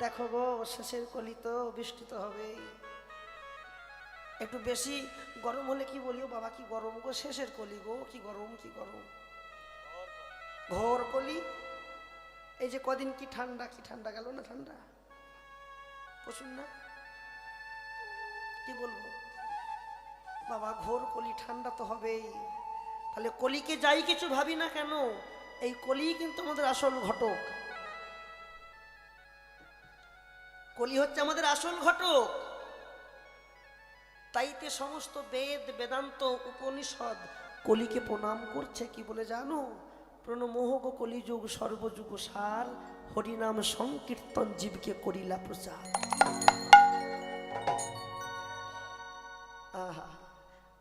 দেখো গো শেষের কলি তো বৃষ্টি তো হবেই। একটু বেশি গরম হলে কি বলিও? বাবা, কি গরম গো, শেষের কলি গো, কি গরম কি গরম। ঘোর কলি? এই যে কদিন কি ঠান্ডা কি ঠান্ডা গেল না ঠান্ডা? প্রচুর না? কি বলব? বাবা, ঘোর কলি ঠান্ডা তো হবেই। তাহলে কলিকে যাই কিছু ভাবি না কেন? এই কলি কিন্তু আমাদের আসল ঘটক। কলি হচ্ছে আমাদের আসল ঘটক। তাইতে সমস্ত বেদ, বেদান্ত, উপনিষদ কলিকে প্রণাম করছে কি বলে জানো? প্রণমোহগ কলিযুগ, সর্বযুগ সার, হরিনাম সংকীর্তন জীবকে করিলা প্রচার।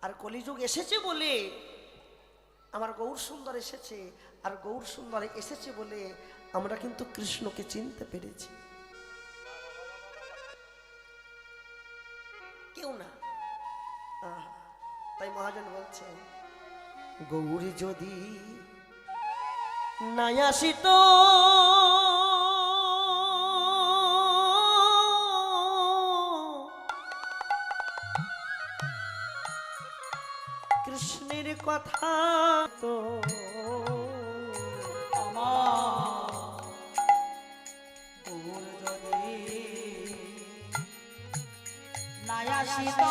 আর কলিযুগ এসেছে বলে, আমার গৌর সুন্দর এসেছে, আর গৌর সুন্দর এসেছে বলে আমরা কিন্তু কৃষ্ণকে চিনতে পেরেছি। মহাজন বলছে গৌরী যদি নাই আসিত কৃষ্ণের কথা তো আমার যদি নাই আসিত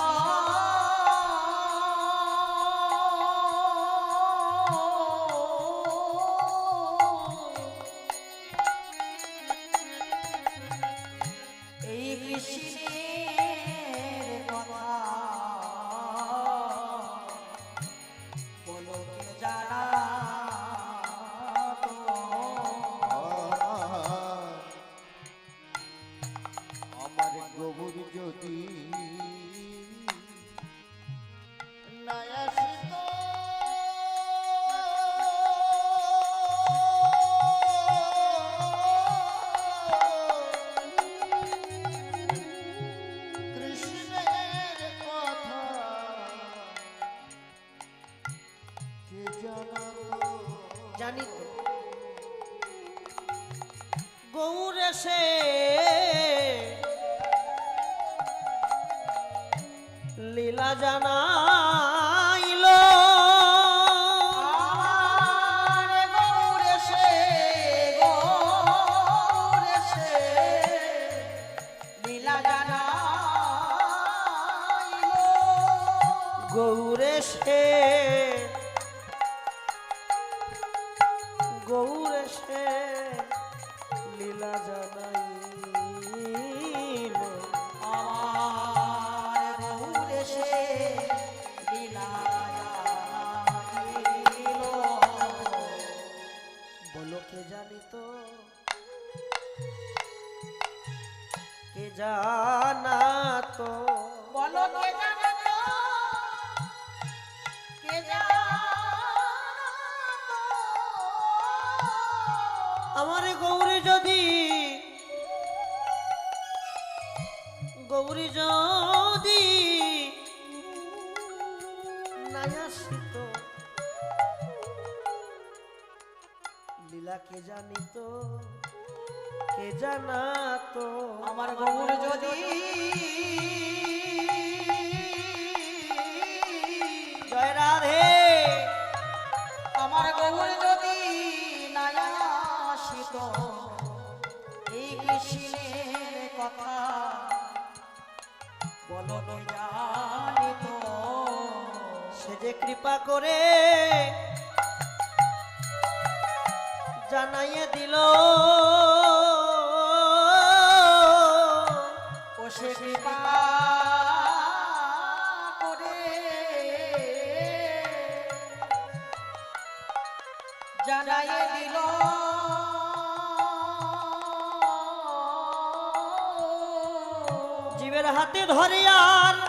গৌর এসে গৌর এসে লীলা জানাইল। আমার গৌরেশে, লীলা জানাইলো। বলো কে জানি কে জানা তো। বলো কে জানে আমার গৌরী যদি গৌরী যদি লীলা কে জানিত কে জানা তো আমার গৌর যদি জয় রাধে। আমার গৌর কথা। বলো জানিত সে যে কৃপা করে জানাইয়ে দিল। ও সে কৃপা হাতে ধরে আর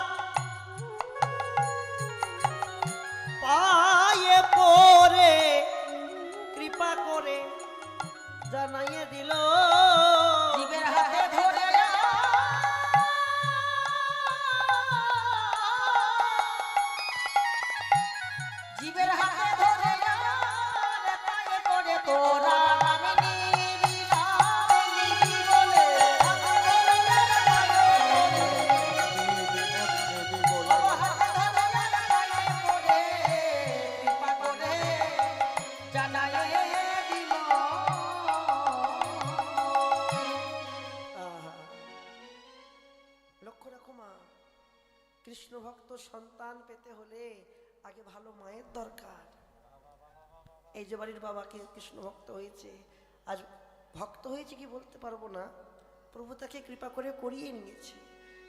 পেতে হলে আগে ভালো মায়ের দরকার। এই যে বাড়ির বাবাকে কৃষ্ণ ভক্ত হয়েছে, আজ ভক্ত হয়েছে কি বলতে পারব না, প্রভু তাকে কৃপা করে করিয়ে নিয়েছে,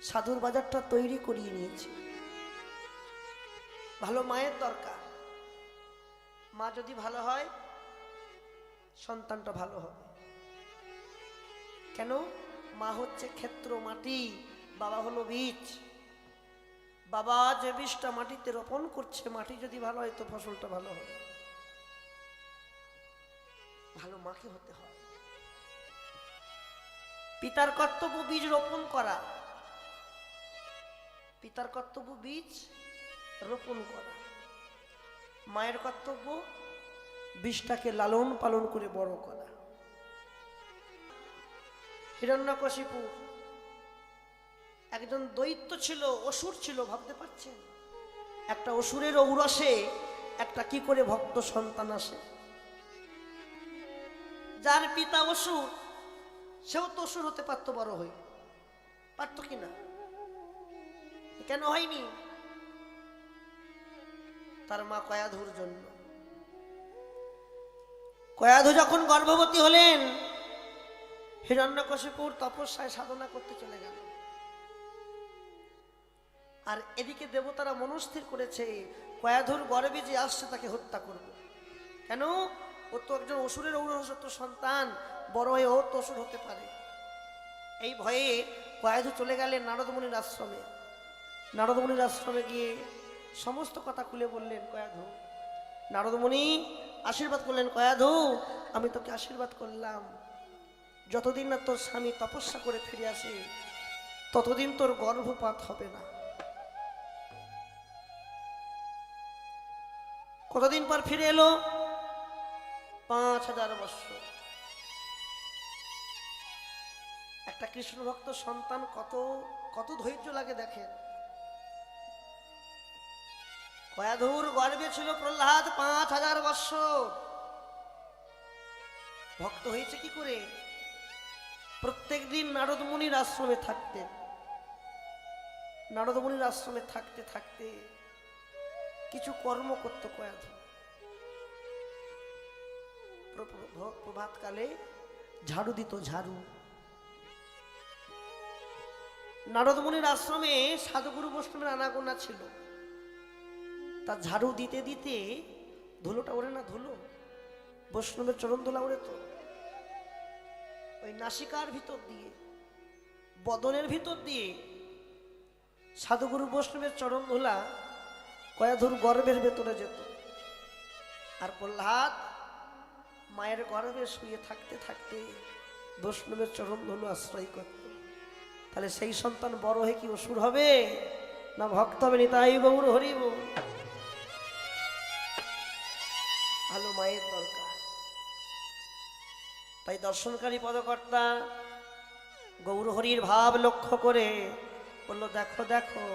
সাধুর বাজারটা তৈরি করিয়ে নিয়েছে। ভালো মায়ের দরকার। মা যদি ভালো হয়, সন্তানটা ভালো হবে। কেন? মা হচ্ছে ক্ষেত্র মাটি বাবা হলো বীজ। বাবা যে বীজটা মাটিতে রোপণ করছে, মাটি যদি ভালো হয় তো ফসলটা ভালো হবে। ভালো মাকে হতে হয়। পিতার কর্তব্য বীজ রোপণ করা। পিতার কর্তব্য বীজ রোপণ করা। মায়ের কর্তব্য বীজটাকে লালন পালন করে বড় করা। হিরণ্যকশিপু একজন দৈত্য ছিল, অসুর ছিল, ভাবতে পারছেন? একটা অসুরের ঔরসে একটা কি করে ভক্ত সন্তান আসে? যার পিতা অসুর, সেও তো অসুর হতে পারতো বড় হয়ে। পারতো কিনা কেন হয়নি? তার মা কয়াধুর জন্য। কয়াধু যখন গর্ভবতী হলেন, হিরণ্যকশিপুর তপস্যায় সাধনা করতে চলে গেল আর এদিকে দেবতারা মনস্থির করেছে, কয়াধুর গর্বে যে আসছে তাকে হত্যা করবে। কেন? ও তো একজন অসুরের ঔরসত্ব সন্তান, বড় হয়ে ও তো অসুর হতে পারে। এই ভয়ে কয়াধু চলে গেলেন নারদমণির আশ্রমে। নারদমণির আশ্রমে গিয়ে সমস্ত কথা খুলে বললেন কয়াধু। নারদমণি, আশীর্বাদ করলেন, কয়াধু, আমি তোকে আশীর্বাদ করলাম। যতদিন না তোর স্বামী তপস্যা করে ফিরে আসে, ততদিন তোর গর্ভপাত হবে না। কতদিন পর ফিরে এলো? পাঁচ হাজার বৎসর একটা কৃষ্ণ ভক্ত সন্তান কত কত ধৈর্য লাগে দেখেন। কয়াধুর গর্বে ছিল প্রহ্লাদ পাঁচ হাজার বৎসর ভক্ত হয়েছে কি করে? প্রত্যেক দিন নারদ মুনির আশ্রমে থাকতেন। নারদ মুনির আশ্রমে থাকতে থাকতে কিছু কর্ম করত প্র- প্রভাতকালে ঝাড়ু দিত ঝাড়ু। নারদ মুনির আশ্রমে সাধুগুরু বৈষ্ণবের আনাগোনা ছিল। তার ঝাড়ু দিতে দিতে ধুলোটা ওড়ে না ধুলো? বৈষ্ণবের চরণ ধুলা ওড়ে তো। ওই নাসিকার ভিতর দিয়ে, বদনের ভিতর দিয়ে সাধুগুরু বৈষ্ণবের চরণ ধুলা কয়াধুর গর্ভের ভেতরে যেত। আর প্রহ্লাদ মায়ের গর্ভে শুয়ে থাকতে থাকতে বৈষ্ণবের চরণ ধনু আশ্রয় করত। তাহলে সেই সন্তান বড় হয়ে কি অসুর হবে? না ভক্ত হবে নি? নিতাই গৌর হরিব। ভালো মায়ের দরকার। তাই দর্শনকারী পদকর্তা গৌরহরির ভাব লক্ষ্য করে বলল, দেখো দেখো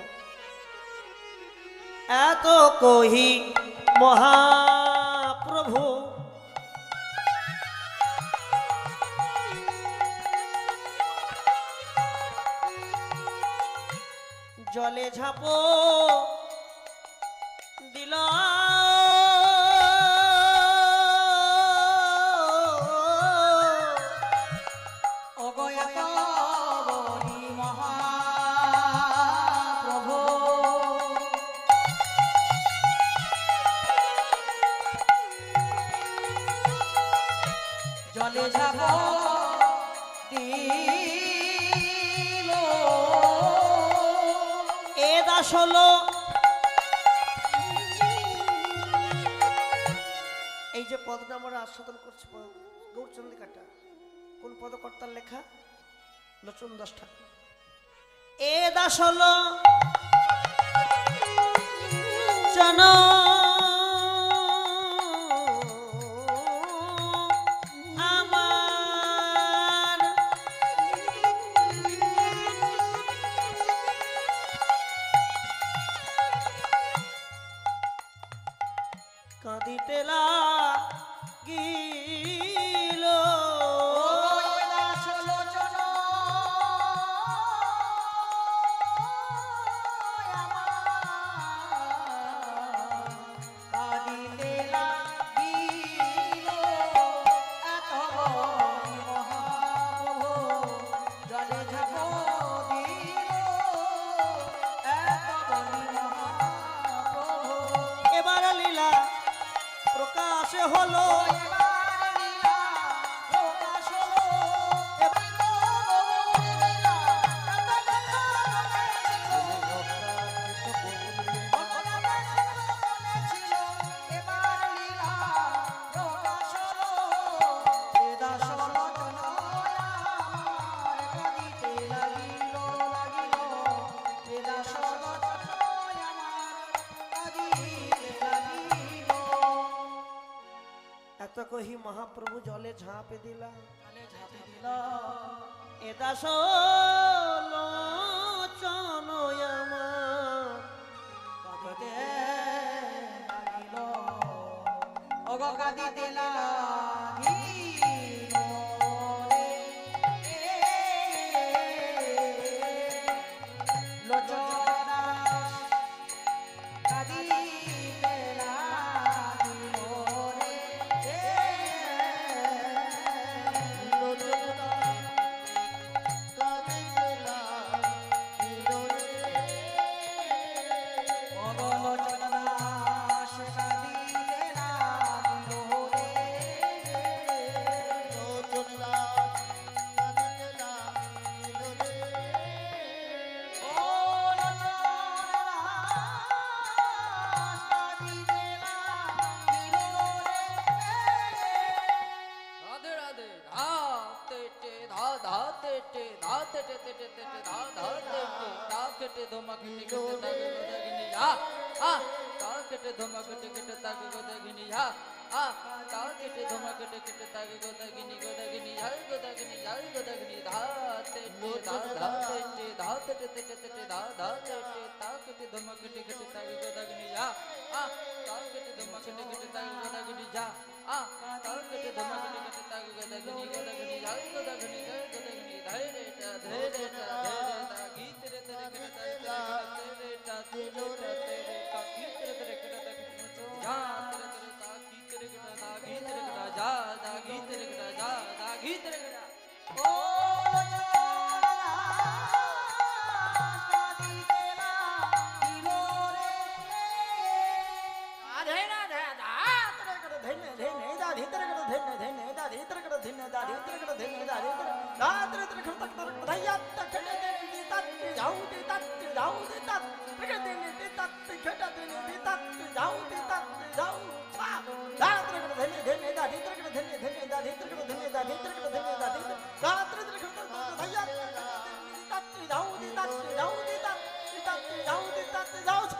এত কহি মহাপ্রভু জলে ঝাপো দিল কোন পদকর্তার লেখা? লোচন দাস ঠাকুর। এ দাস হল জন মেধা कटे दा दा चटे ता कटे धमक कटे दारिद्र्य धन्य दारिद्र्य दारिद्र्य कृतक दयात्त खटे देवी तत् जाऊ दे तत् जाऊ दे तत् प्रगति निधि तत् खटे देवी तत् जाऊ दे तत् जाऊ दारिद्र्य धन्य धन्य दारिद्र्य धन्य धन्य दारिद्र्य धन्य दारिद्र्य धन्य दारिद्र्य दारिद्र्य कृतक दयात्त खटे देवी तत् जाऊ दे तत् जाऊ दे तत् तत् जाऊ दे तत् जाऊ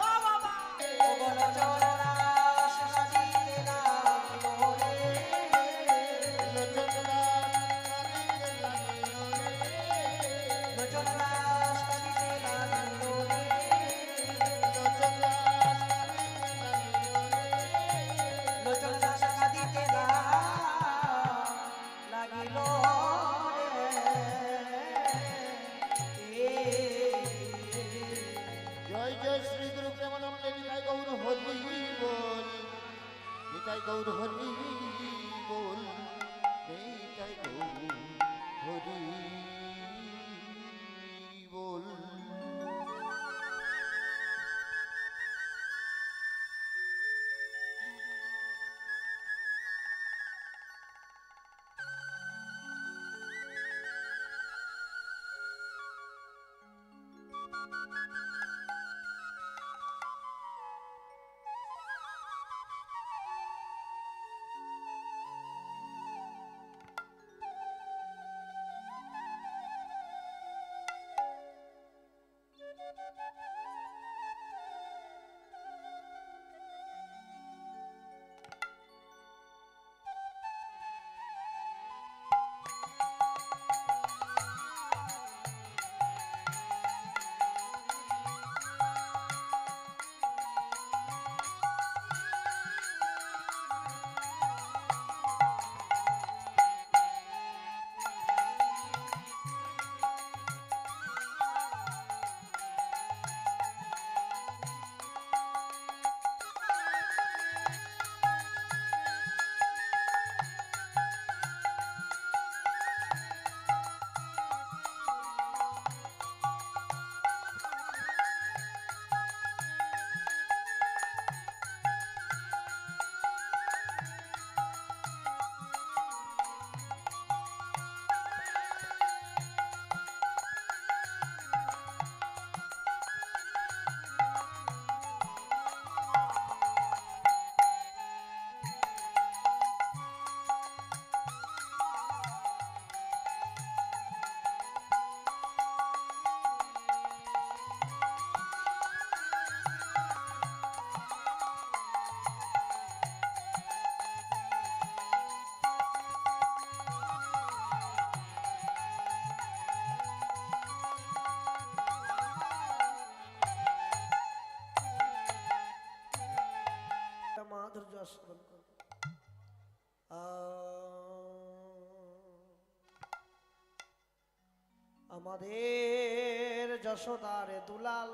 আমাদের যশোদার দুলাল।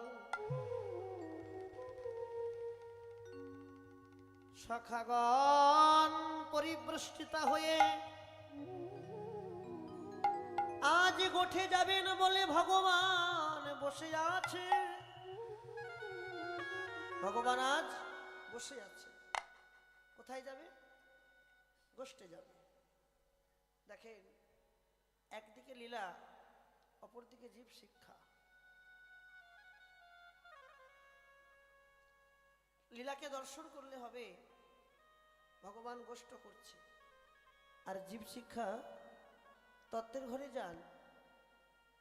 সখাগণ পরিবৃষ্টিতা হয়ে আজ গোঠে যাবেন বলে ভগবান বসে আছে। ভগবান আজ বসে আছে। কোথায় যাবে? গোষ্ঠে যাবে। দেখেন, একদিকে লীলা অপরদিকে জীব শিক্ষা। লীলাকে দর্শন করলে হবে, ভগবান গোষ্ঠ করছে। আর জীব শিক্ষা তত্ত্বের ঘরে যান,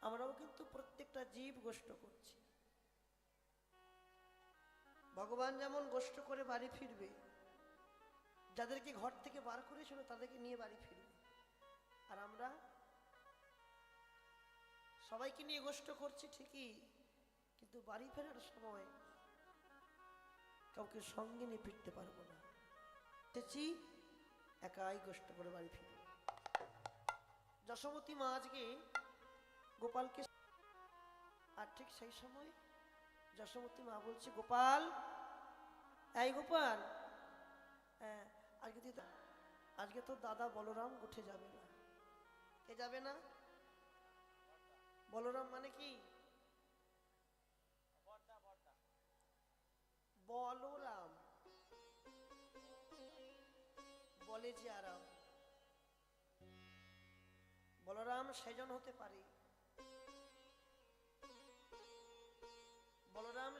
আমরাও কিন্তু প্রত্যেকটা জীব গোষ্ঠ করছি। ভগবান যেমন গোষ্ঠ করে বাড়ি ফিরবে, যাদেরকে ঘর থেকে বার করেছিল তাদেরকে নিয়ে বাড়ি ফিরবে। আর আমরা সবাইকে নিয়ে গোষ্ঠ করছি ঠিকই, কিন্তু বাড়ি ফেরার সময় কাউকে সঙ্গে নিয়ে ফিরতে পারব না। চেঁচি, একাই গোষ্ঠ করে বাড়ি ফিরব। যশোমতী মা আজকে গোপালকে আর ঠিক সেই সময় যশোমতী মা বলছে, গোপাল, এই গোপাল হ্যাঁ আজকে আজকে তো দাদা বলরাম উঠে যাবে না। কে যাবে না? বলরাম মানে কি? বলরাম। বলে যে আরাম। বলরাম সেজন হতে পারে। বলরাম